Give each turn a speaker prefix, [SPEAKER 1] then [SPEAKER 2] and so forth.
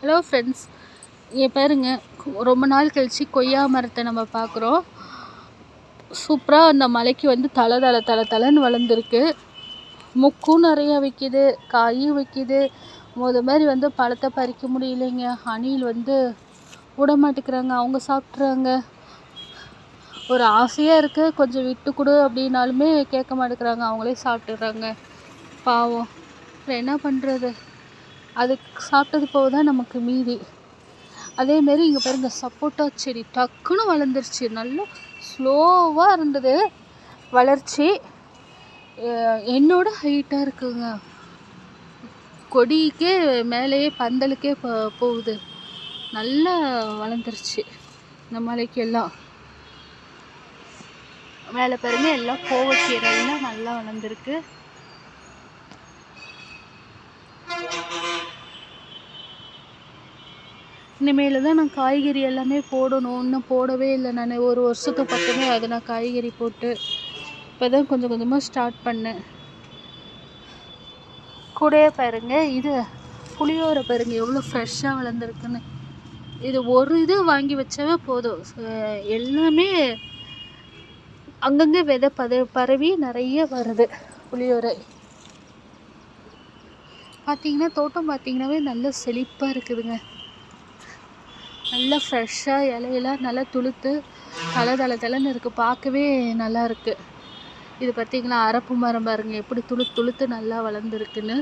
[SPEAKER 1] Hello friends இங்கே பாருங்க. ரொம்ப நாள் கழித்து கொய்யா மரத்தை நம்ம பார்க்குறோம். சூப்பராக அந்த மலைக்கு வந்து தலை தலை தலை தலைன்னு வளர்ந்துருக்கு. முக்கும் நிறையா விற்கிது காயும் விற்கிது முத மாதிரி வந்து பழத்தை பறிக்க முடியலைங்க. அணில் வந்து விட மாட்டேங்கிறாங்க. அவங்க சாப்பிட்றாங்க. ஒரு ஆசையாக இருக்குது கொஞ்சம் விட்டு கொடு அப்படின்னாலுமே கேட்க மாட்டேங்கிறாங்க. அவங்களே சாப்பிட்டுறாங்க. பாவம். அப்புறம் என்ன பண்ணுறது அது சாப்பிட்டது போக தான் நமக்கு மீதி. அதேமாரி இங்கே பாருங்கள் சப்போட்டா செடி டக்குன்னு வளர்ந்துருச்சு. நல்லா ஸ்லோவாக இருந்தது. வளர்ச்சி. என்னோட ஹைட்டாக இருக்குங்க. கொடிக்கே மேலேயே பந்தலுக்கே போ போகுது. நல்லா வளர்ந்துருச்சு. இந்த மலைக்கு எல்லாம். மேலே பாருங்க எல்லாம் கோவக்கீரை எல்லாம் நல்லா வளர்ந்துருக்கு. இனிமேல் தான் நான் காய்கறி எல்லாமே போடணும். இன்னும் போடவே இல்லை நான். ஒரு வருஷத்துக்கு பக்கமே அதை நான் காய்கறி போட்டு. இப்போ தான் கொஞ்சம் கொஞ்சமாக ஸ்டார்ட் பண்ணேன். கூடயே பாருங்க இது புளியோரை பாருங்க எவ்வளோ ஃப்ரெஷ்ஷாக வளர்ந்துருக்குன்னு. இது ஒரு இது வாங்கி வச்சாவே போதும். எல்லாமே அங்கங்கே விதை பத பரவி நிறைய வருது புளியோரை. பார்த்தீங்கன்னா தோட்டம் பார்த்தீங்கன்னாவே நல்ல செழிப்பாக இருக்குதுங்க. நல்லா ஃப்ரெஷ்ஷாக இலையெல்லாம் நல்லா துளுத்து தலை தலை தலைன்னு இருக்குது பார்க்கவே நல்லா இருக்குது இது பார்த்தீங்களா அரப்பு மரம் பாருங்க. எப்படி துளுத்து துளுத்து நல்லா வளர்ந்துருக்குன்னு.